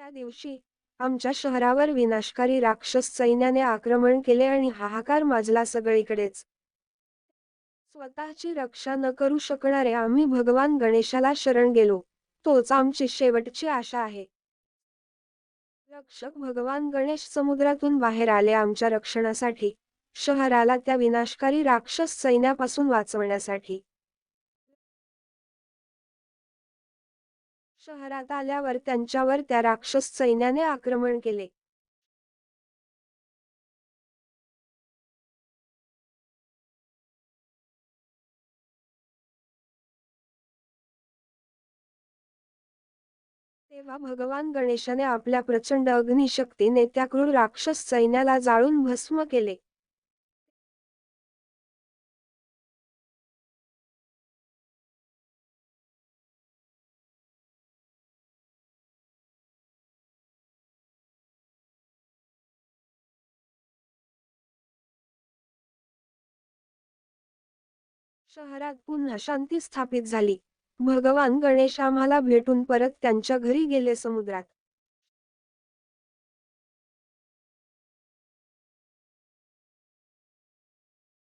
त्या दिवशी आमच्या शहरावर विनाशकारी राक्षस सैन्याने आक्रमण केले आणि हाहाकार माजला सगळीकडेच. स्वतःची रक्षा न करू शकणारे आम्ही भगवान गणेशाला शरण गेलो. तोच आमची शेवटची आशा आहे. रक्षक भगवान गणेश समुद्रातून बाहेर आले आमच्या रक्षणासाठी शहराला त्या विनाशकारी राक्षस सैन्यापासून वाचवण्यासाठी. शहरात आल्यावर त्यांच्यावर त्या राक्षस सैन्याने आक्रमण केले. तेव्हा भगवान गणेशाने आपल्या प्रचंड अग्निशक्तीने त्या क्रूर राक्षस सैन्याला जाळून भस्म केले. शहरात पुन्हा शांती स्थापित झाली. भगवान गणेश आम्हाला भेटून परत त्यांच्या घरी गेले समुद्रात.